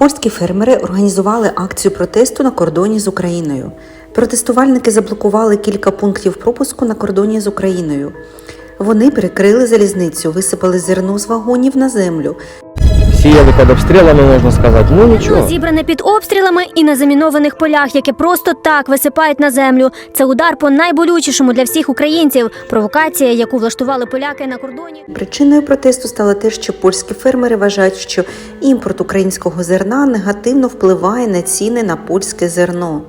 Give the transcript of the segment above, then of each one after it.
Польські фермери організували акцію протесту на кордоні з Україною. Протестувальники заблокували кілька пунктів пропуску на кордоні з Україною. Вони перекрили залізницю, висипали зерно з вагонів на землю, Сіяли під обстрілами, можна сказати. Ну нічого. Зібране під обстрілами і на замінованих полях, яке просто так висипають на землю. Це удар по найболючішому для всіх українців. Провокація, яку влаштували поляки на кордоні. Причиною протесту стало те, що польські фермери вважають, що імпорт українського зерна негативно впливає на ціни на польське зерно.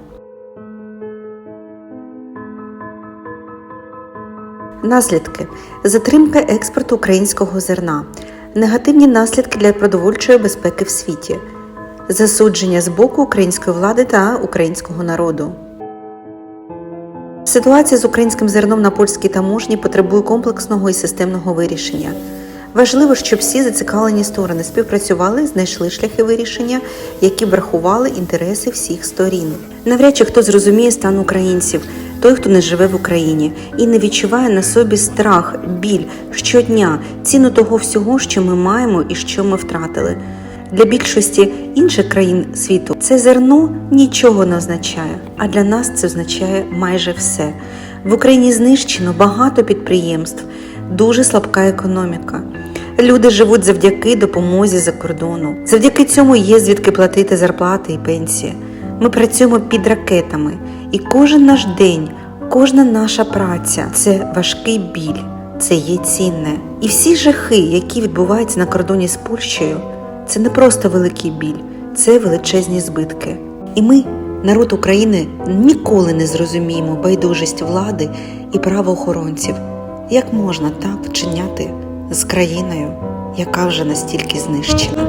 Наслідки затримка експорту українського зерна, негативні наслідки для продовольчої безпеки в світі, засудження з боку української влади та українського народу. Ситуація з українським зерном на польській таможні потребує комплексного і системного вирішення. Важливо, щоб всі зацікавлені сторони співпрацювали, знайшли шляхи вирішення, які врахували інтереси всіх сторін. Навряд чи хто зрозуміє стан українців, той, хто не живе в Україні, і не відчуває на собі страх, біль щодня, ціну того всього, що ми маємо і що ми втратили. Для більшості інших країн світу це зерно нічого не означає, а для нас це означає майже все. В Україні знищено багато підприємств, дуже слабка економіка. Люди живуть завдяки допомозі за кордону. Завдяки цьому є звідки платити зарплати і пенсії. Ми працюємо під ракетами, і кожен наш день, кожна наша праця це важкий біль, це є цінне. І всі жахи, які відбуваються на кордоні з Польщею, це не просто великий біль, це величезні збитки. І ми, народ України, ніколи не зрозуміємо байдужість влади і правоохоронців. Як можна так вчиняти з країною, яка вже настільки знищена?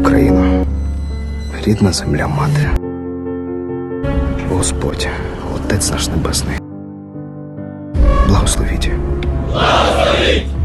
Україна, рідна земля мати. Господь, Отець наш Небесний. Благословіть. Благословіть!